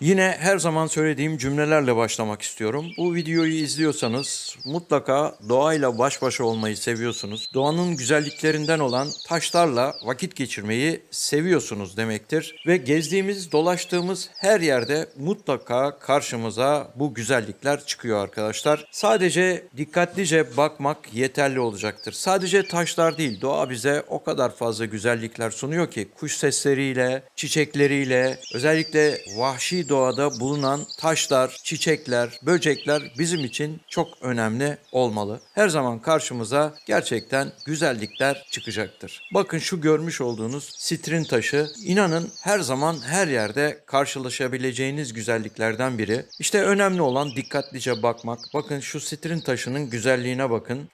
Yine her zaman söylediğim cümlelerle başlamak istiyorum. Bu videoyu izliyorsanız mutlaka doğayla baş başa olmayı seviyorsunuz. Doğanın güzelliklerinden olan taşlarla vakit geçirmeyi seviyorsunuz demektir. Ve gezdiğimiz, dolaştığımız her yerde mutlaka karşımıza bu güzellikler çıkıyor arkadaşlar. Sadece dikkatlice bakmak yeterli olacaktır. Sadece taşlar değil, doğa bize o kadar fazla güzellikler sunuyor ki kuş sesleriyle, çiçekleriyle, özellikle vahşi doğada bulunan taşlar, çiçekler, böcekler bizim için çok önemli olmalı. Her zaman karşımıza gerçekten güzellikler çıkacaktır. Bakın şu görmüş olduğunuz sitrin taşı inanın her zaman her yerde karşılaşabileceğiniz güzelliklerden biri. İşte önemli olan dikkatlice bakmak. Bakın şu sitrin taşının güzelliğine bakın.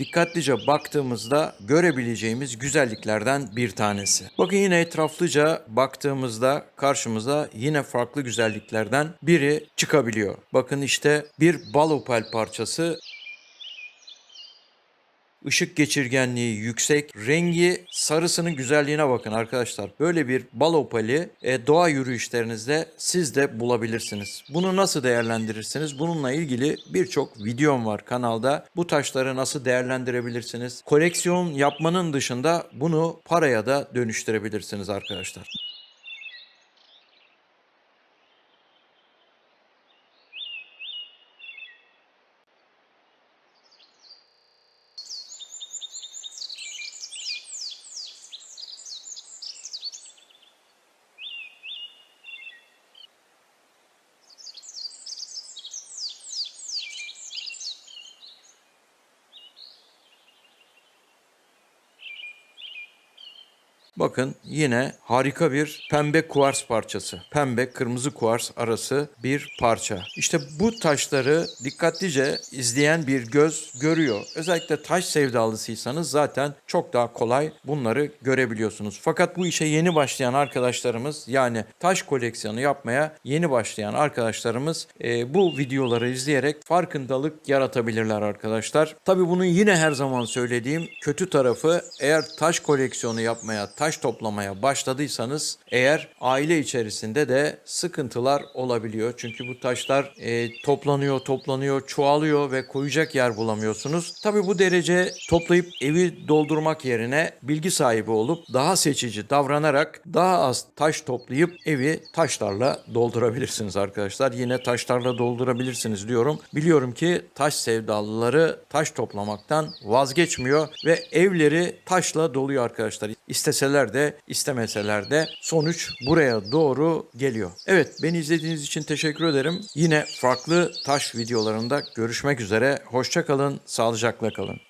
Dikkatlice baktığımızda görebileceğimiz güzelliklerden bir tanesi. Bakın yine etraflıca baktığımızda karşımıza yine farklı güzelliklerden biri çıkabiliyor. Bakın işte bir balopel parçası Işık geçirgenliği yüksek, rengi sarısının güzelliğine bakın arkadaşlar. Böyle bir bal opali e, doğa yürüyüşlerinizde siz de bulabilirsiniz. Bunu nasıl değerlendirirsiniz? Bununla ilgili birçok videom var kanalda. Bu taşları nasıl değerlendirebilirsiniz? Koleksiyon yapmanın dışında bunu paraya da dönüştürebilirsiniz arkadaşlar. Bakın yine harika bir pembe kuvars parçası. Pembe kırmızı kuvars arası bir parça. İşte bu taşları dikkatlice izleyen bir göz görüyor. Özellikle taş sevdalısıysanız zaten çok daha kolay bunları görebiliyorsunuz. Fakat bu işe yeni başlayan arkadaşlarımız yani taş koleksiyonu yapmaya yeni başlayan arkadaşlarımız e, bu videoları izleyerek farkındalık yaratabilirler arkadaşlar. Tabi bunun yine her zaman söylediğim kötü tarafı eğer taş koleksiyonu yapmaya, taş toplamaya başladıysanız eğer aile içerisinde de sıkıntılar olabiliyor. Çünkü bu taşlar e, toplanıyor, toplanıyor, çoğalıyor ve koyacak yer bulamıyorsunuz. Tabi bu derece toplayıp evi doldurmak yerine bilgi sahibi olup daha seçici davranarak daha az taş toplayıp evi taşlarla doldurabilirsiniz arkadaşlar. Yine taşlarla doldurabilirsiniz diyorum. Biliyorum ki taş sevdalıları taş toplamaktan vazgeçmiyor ve evleri taşla doluyor arkadaşlar. İsteseler de istemeseler de sonuç buraya doğru geliyor. Evet beni izlediğiniz için teşekkür ederim. Yine farklı taş videolarında görüşmek üzere. Hoşça kalın, sağlıcakla kalın.